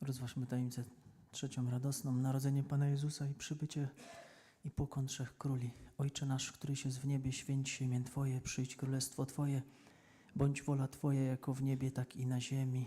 Rozważmy tajemnicę trzecią radosną, narodzenie Pana Jezusa i przybycie i pokon trzech króli. Ojcze nasz, któryś jest w niebie, święć się imię Twoje, przyjdź królestwo Twoje, bądź wola Twoja jako w niebie, tak i na ziemi.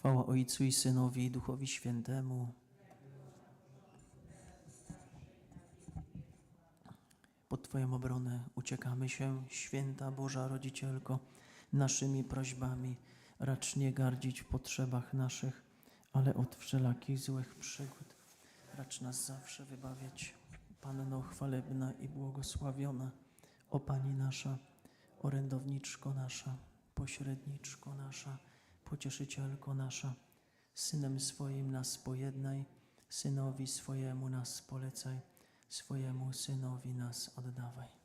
Chwała Ojcu i Synowi i Duchowi Świętemu. Pod Twoją obronę uciekamy się, święta Boża Rodzicielko, naszymi prośbami. Racz nie gardzić w potrzebach naszych, ale od wszelakich złych przygód. Racz nas zawsze wybawiać. Panno chwalebna i błogosławiona, o Pani nasza, orędowniczko nasza, pośredniczko nasza, pocieszycielko nasza, synem swoim nas pojednaj, synowi swojemu nas polecaj, swojemu synowi nas oddawaj.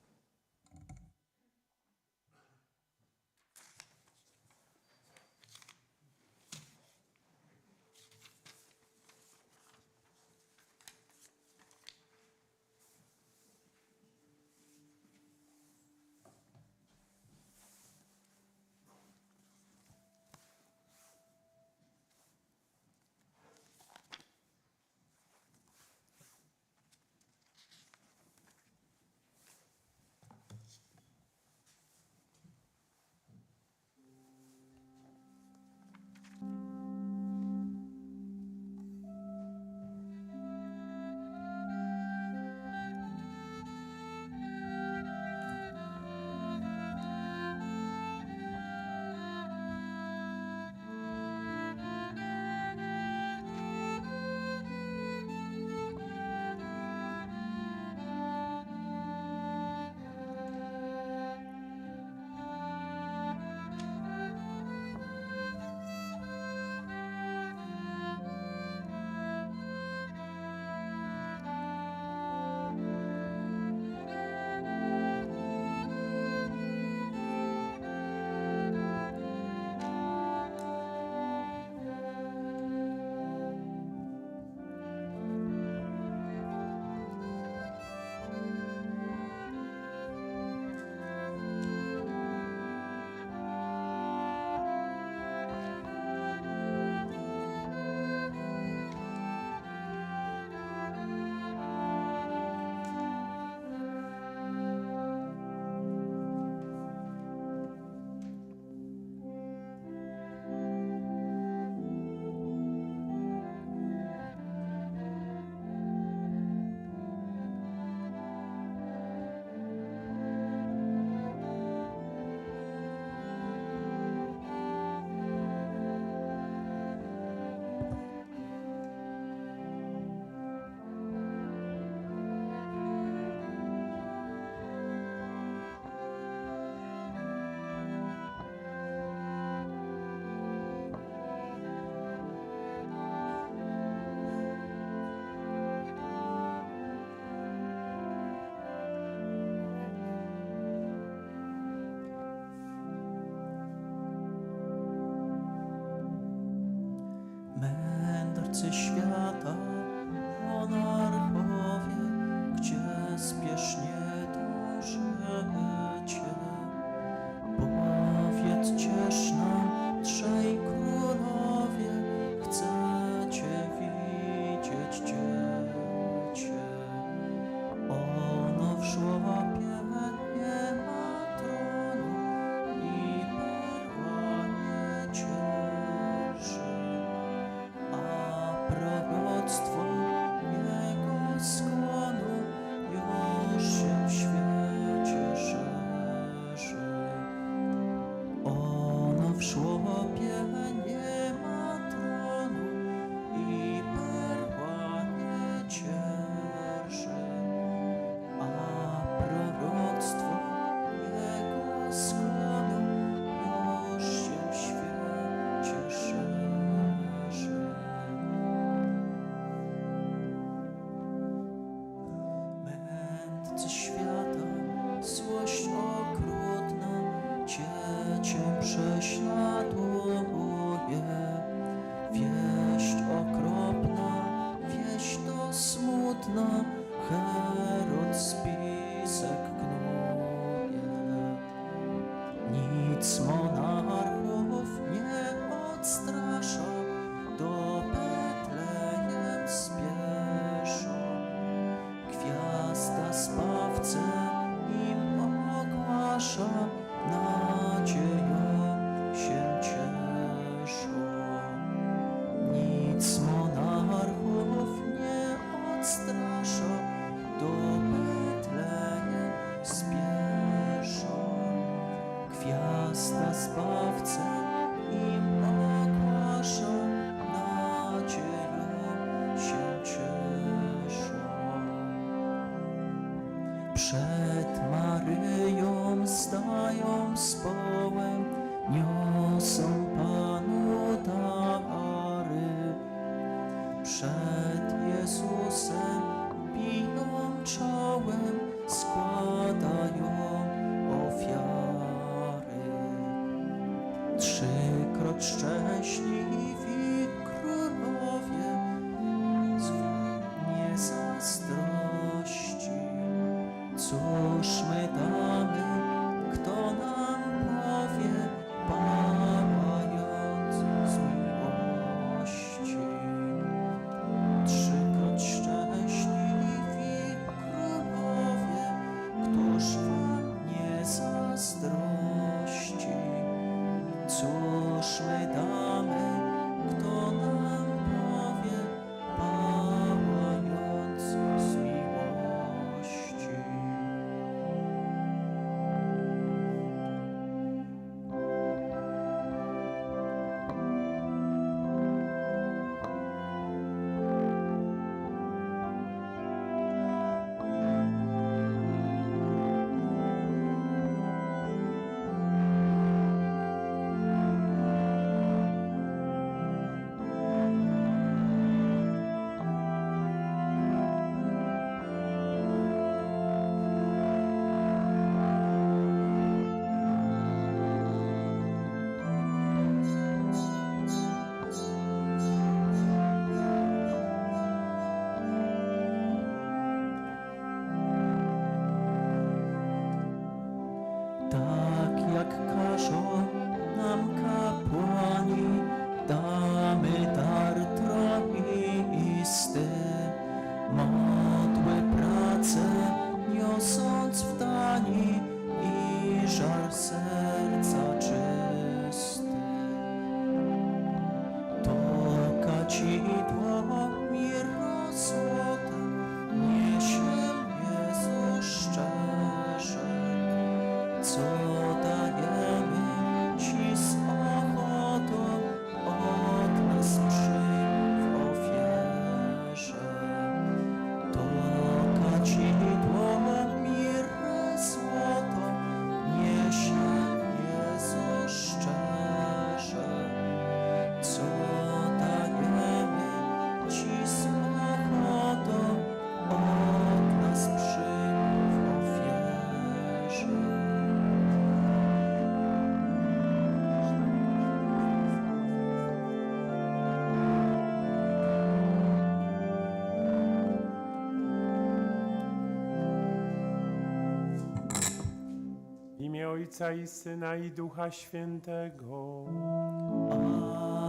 Ojca i Syna i Ducha Świętego.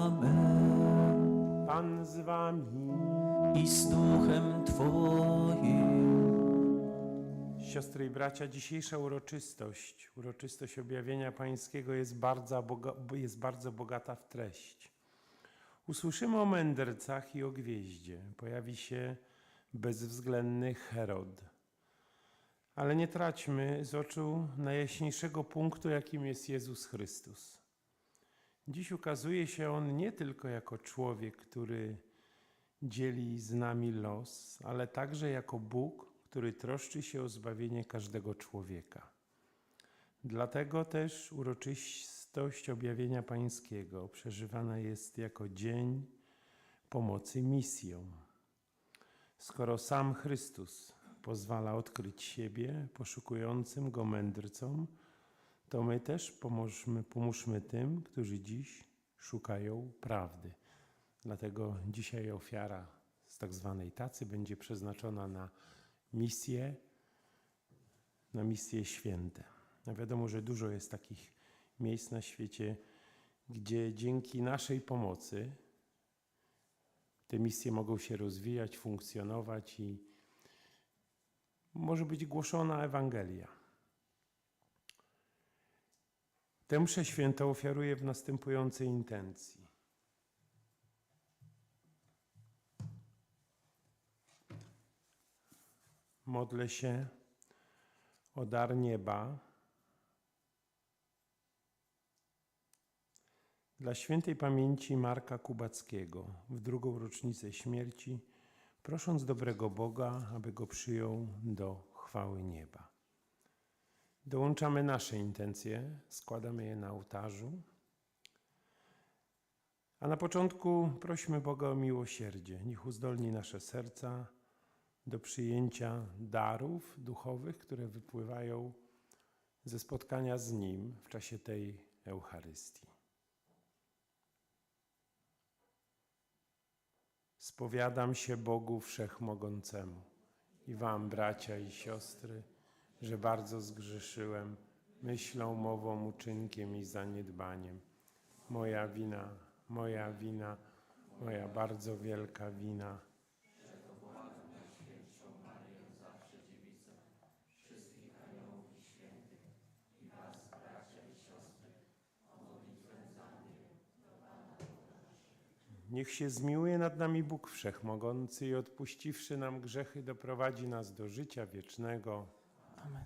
Amen. Pan z wami. I z duchem Twoim. Siostry i bracia, dzisiejsza uroczystość, uroczystość objawienia Pańskiego jest bardzo, boga, jest bardzo bogata w treść. Usłyszymy o mędrcach i o gwieździe. Pojawi się bezwzględny Herod. Ale nie traćmy z oczu najjaśniejszego punktu, jakim jest Jezus Chrystus. Dziś ukazuje się On nie tylko jako człowiek, który dzieli z nami los, ale także jako Bóg, który troszczy się o zbawienie każdego człowieka. Dlatego też uroczystość objawienia Pańskiego przeżywana jest jako dzień pomocy misjom. Skoro sam Chrystus pozwala odkryć siebie poszukującym go mędrcom, to my też pomóżmy, pomóżmy tym, którzy dziś szukają prawdy. Dlatego dzisiaj ofiara z tak zwanej tacy będzie przeznaczona na misję, na misje święte. A wiadomo, że dużo jest takich miejsc na świecie, gdzie dzięki naszej pomocy te misje mogą się rozwijać, funkcjonować i może być głoszona Ewangelia. Tę mszę świętą ofiaruję w następującej intencji. Modlę się o dar nieba dla świętej pamięci Marka Kubackiego w drugą rocznicę śmierci, prosząc dobrego Boga, aby go przyjął do chwały nieba. Dołączamy nasze intencje, składamy je na ołtarzu. A na początku prośmy Boga o miłosierdzie. Niech uzdolni nasze serca do przyjęcia darów duchowych, które wypływają ze spotkania z Nim w czasie tej Eucharystii. Spowiadam się Bogu Wszechmogącemu i Wam, bracia i siostry, że bardzo zgrzeszyłem myślą, mową, uczynkiem i zaniedbaniem. Moja wina, moja wina, moja bardzo wielka wina. Niech się zmiłuje nad nami Bóg Wszechmogący i odpuściwszy nam grzechy, doprowadzi nas do życia wiecznego. Amen.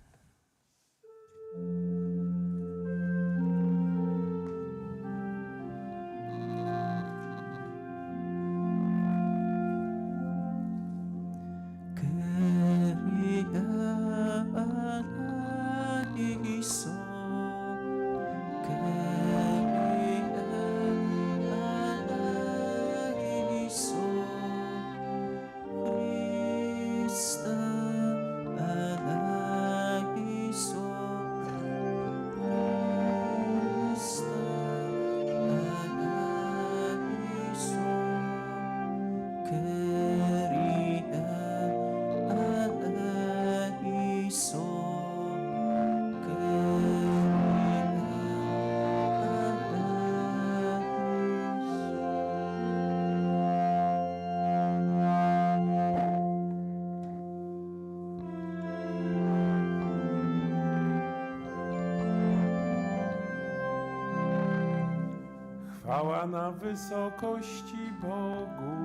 Chwała na wysokości Bogu.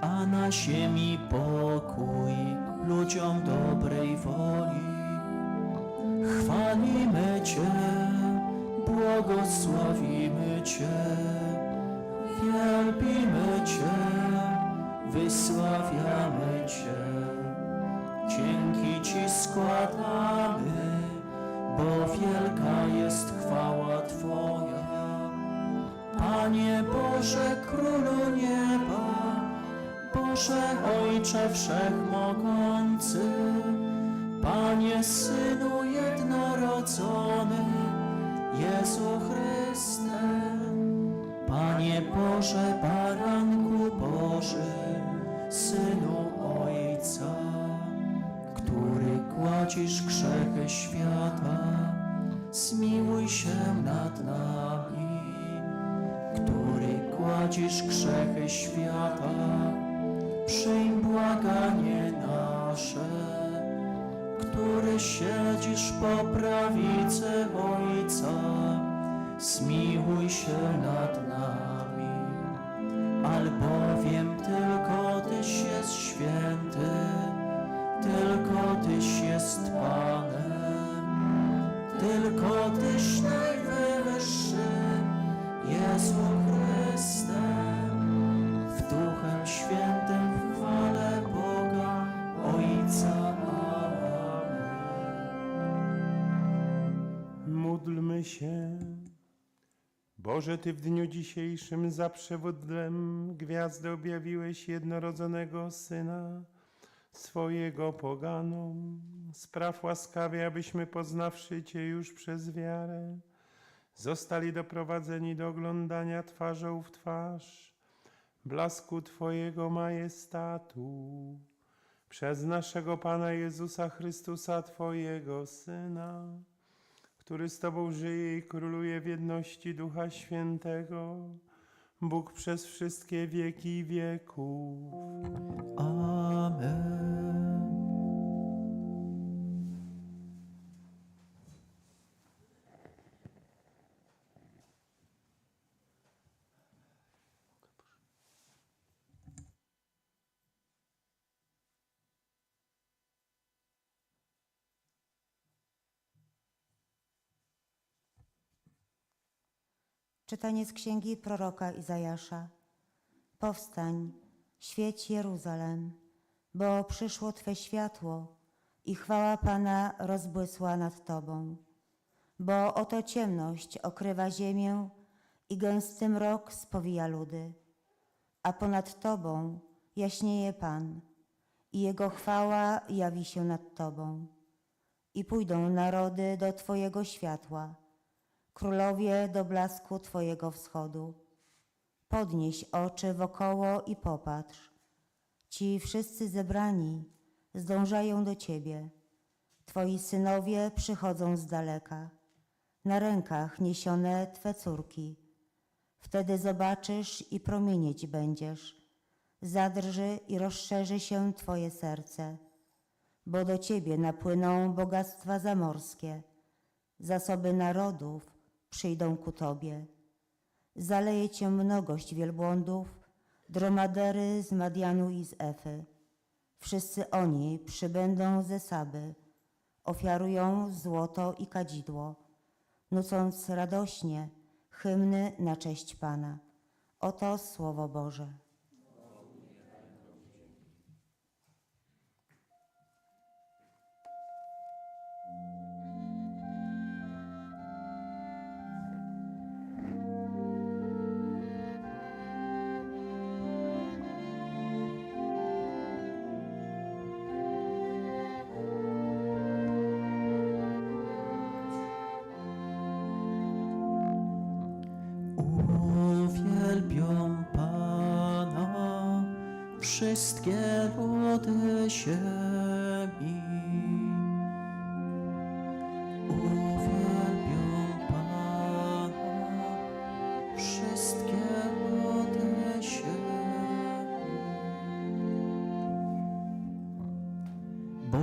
a na ziemi pokój ludziom dobrej woli. Chwalimy Cię, błogosławimy Cię, wielbimy Cię, wysławiamy Cię. Dzięki Ci składamy, bo wielka jest chwała Twoja. Panie Boże, Królu Nieba, Boże Ojcze Wszechmogący, Panie Synu jednorodzony, Jezu Chryste, Panie Boże, Baranku gładzisz grzechy świata, przyjm błaganie nasze, który siedzisz po prawicy Ojca, zmiłuj się nad nami, albowiem tylko Tyś jest święty, tylko Tyś jest Panem, tylko Tyś najwyższy, Jezu Chryste, w Duchem Świętym w Boga Ojca. Amen. Módlmy się. Boże, Ty w dniu dzisiejszym za przewodem gwiazdy objawiłeś jednorodzonego Syna, swojego poganom. Spraw łaskawie, abyśmy poznawszy Cię już przez wiarę, zostali doprowadzeni do oglądania twarzą w twarz blasku Twojego majestatu. Przez naszego Pana Jezusa Chrystusa, Twojego Syna, który z Tobą żyje i króluje w jedności Ducha Świętego, Bóg przez wszystkie wieki wieków. Amen. Czytanie z księgi proroka Izajasza. Powstań, świeć Jeruzalem, bo przyszło Twe światło i chwała Pana rozbłysła nad Tobą. Bo oto ciemność okrywa ziemię i gęsty mrok spowija ludy, a ponad Tobą jaśnieje Pan i Jego chwała jawi się nad Tobą. I pójdą narody do Twojego światła, królowie do blasku Twojego wschodu. Podnieś oczy wokoło i popatrz. Ci wszyscy zebrani zdążają do Ciebie. Twoi synowie przychodzą z daleka, na rękach niesione Twe córki. Wtedy zobaczysz i promienieć będziesz. Zadrży i rozszerzy się Twoje serce, bo do Ciebie napłyną bogactwa zamorskie. Zasoby narodów przyjdą ku Tobie. Zaleje Cię mnogość wielbłądów, dromadery z Madianu i z Efy. Wszyscy oni przybędą ze Saby, ofiarują złoto i kadzidło, nucąc radośnie hymny na cześć Pana. Oto Słowo Boże.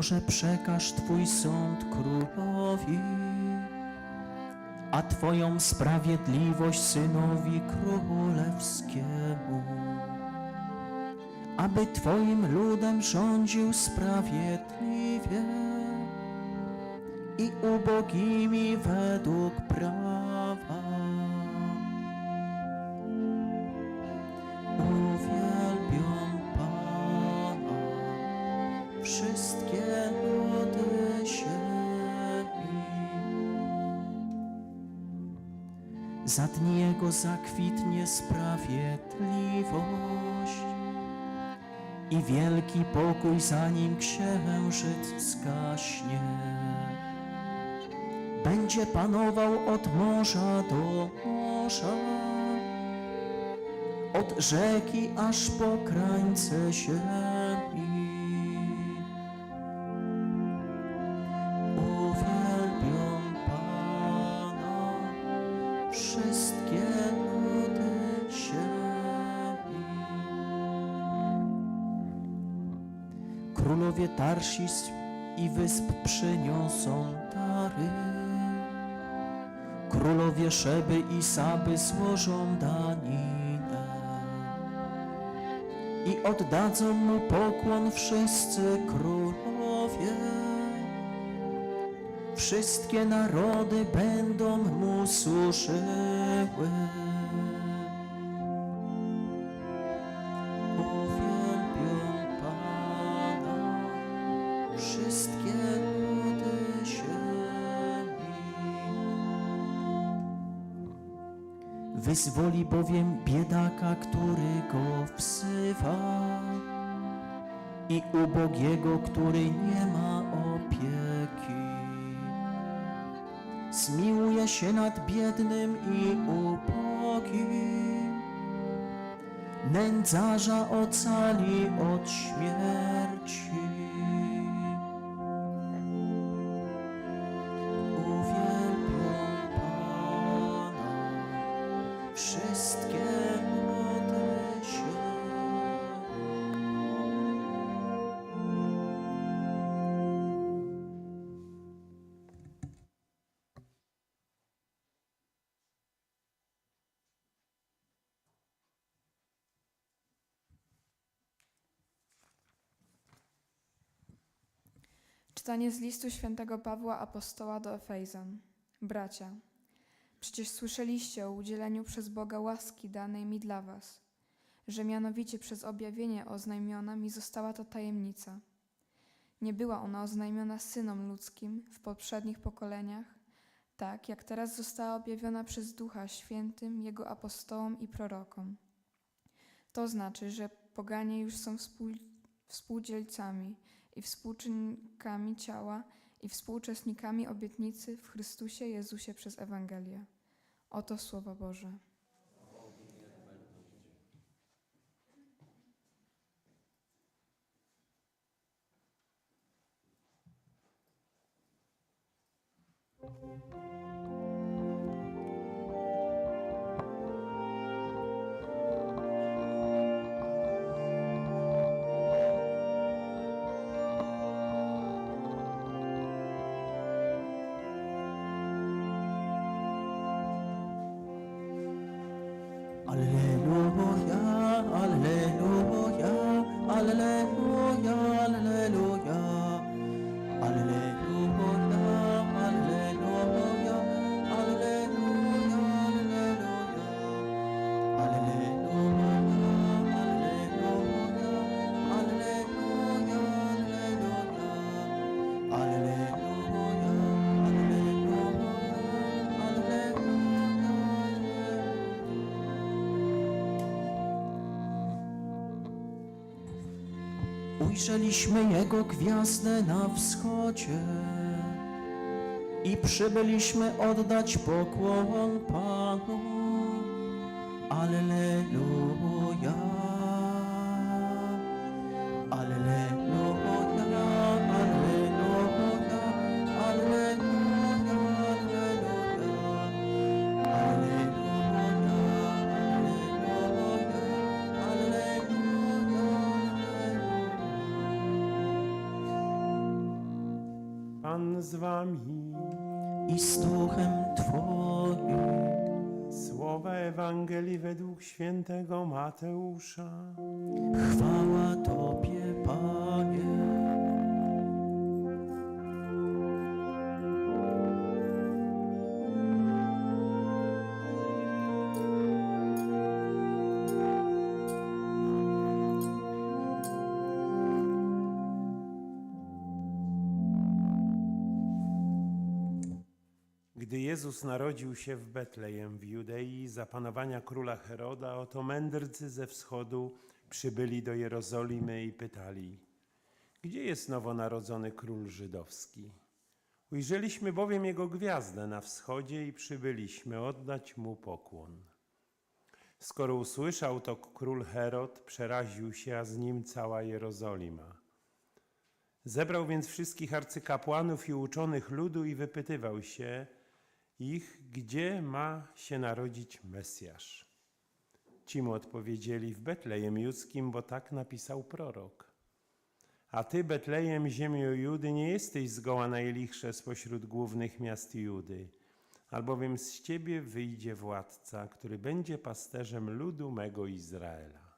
Boże, przekaż Twój sąd królowi a Twoją sprawiedliwość synowi królewskiemu, aby Twoim ludem rządził sprawiedliwie i ubogimi według prawa. Jego zakwitnie sprawiedliwość i wielki pokój, zanim księżyc zgaśnie. Będzie panował od morza do morza, od rzeki aż po krańce ziemi. Królowie Tarsis i wysp przyniosą dary. Królowie Szeby i Saby złożą daninę i oddadzą mu pokłon wszyscy królowie. Wszystkie narody będą mu służyły. Wyzwoli bowiem biedaka, który go wzywa i ubogiego, który nie ma opieki. Zmiłuje się nad biednym i ubogim, nędzarza ocali od śmierci. Czytanie z listu świętego Pawła Apostoła do Efezjan. Bracia, przecież słyszeliście o udzieleniu przez Boga łaski danej mi dla was, że mianowicie przez objawienie oznajmiona mi została to tajemnica. Nie była ona oznajmiona synom ludzkim w poprzednich pokoleniach, tak jak teraz została objawiona przez Ducha Świętym Jego apostołom i prorokom. To znaczy, że poganie już są współ, współdzielcami i współczynnikami ciała i współuczestnikami obietnicy w Chrystusie Jezusie przez Ewangelię. Oto Słowo Boże. 할렐루야. Ujrzeliśmy Jego gwiazdę na wschodzie i przybyliśmy oddać pokłon Panu. Z wami. I z duchem Twoim. Słowa Ewangelii według świętego Mateusza. Chwała Tobie, Panie. Narodził się w Betlejem w Judei za panowania króla Heroda, oto mędrcy ze wschodu przybyli do Jerozolimy i pytali: Gdzie jest nowonarodzony król żydowski? Ujrzeliśmy bowiem jego gwiazdę na wschodzie i przybyliśmy oddać mu pokłon. Skoro usłyszał to król Herod, przeraził się, a z nim cała Jerozolima. Zebrał więc wszystkich arcykapłanów i uczonych ludu i wypytywał się ich, gdzie ma się narodzić Mesjasz. Ci mu odpowiedzieli w Betlejem Judzkim, bo tak napisał prorok. A ty, Betlejem, ziemio Judy, nie jesteś zgoła najlichsze spośród głównych miast Judy, albowiem z ciebie wyjdzie władca, który będzie pasterzem ludu mego Izraela.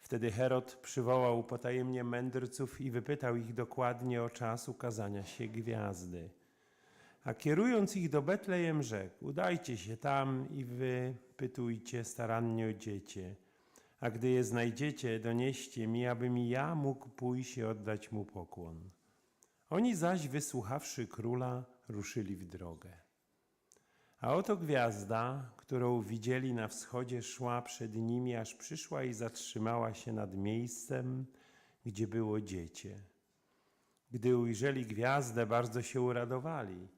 Wtedy Herod przywołał potajemnie mędrców i wypytał ich dokładnie o czas ukazania się gwiazdy. A kierując ich do Betlejem rzekł, udajcie się tam i wypytujcie starannie o dziecię. A gdy je znajdziecie, donieście mi, abym ja mógł pójść i oddać mu pokłon. Oni zaś, wysłuchawszy króla, ruszyli w drogę. A oto gwiazda, którą widzieli na wschodzie, szła przed nimi, aż przyszła i zatrzymała się nad miejscem, gdzie było dziecię. Gdy ujrzeli gwiazdę, bardzo się uradowali.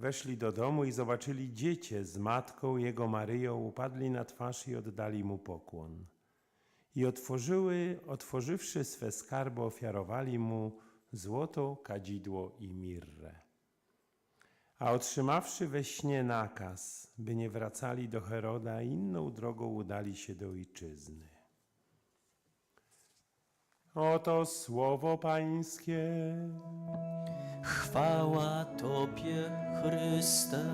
Weszli do domu i zobaczyli dziecię z matką jego Maryją, upadli na twarz i oddali mu pokłon. I otworzyły, otworzywszy swe skarby, ofiarowali mu złoto, kadzidło i mirrę. A otrzymawszy we śnie nakaz, by nie wracali do Heroda, inną drogą udali się do ojczyzny. Oto słowo Pańskie. Chwała Tobie, Chryste.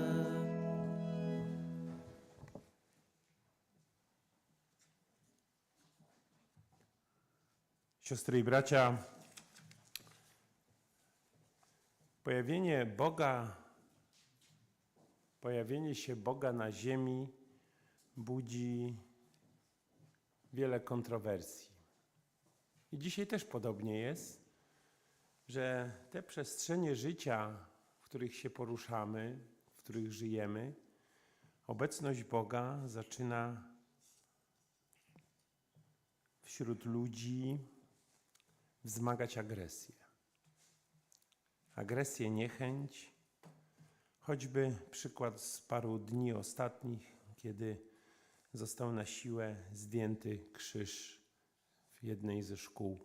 Siostry i bracia, pojawienie Boga, pojawienie się Boga na ziemi budzi wiele kontrowersji. I dzisiaj też podobnie jest, że te przestrzenie życia, w których się poruszamy, w których żyjemy, obecność Boga zaczyna wśród ludzi wzmagać agresję. Agresję, niechęć, choćby przykład z paru dni ostatnich, kiedy został na siłę zdjęty krzyż w jednej ze szkół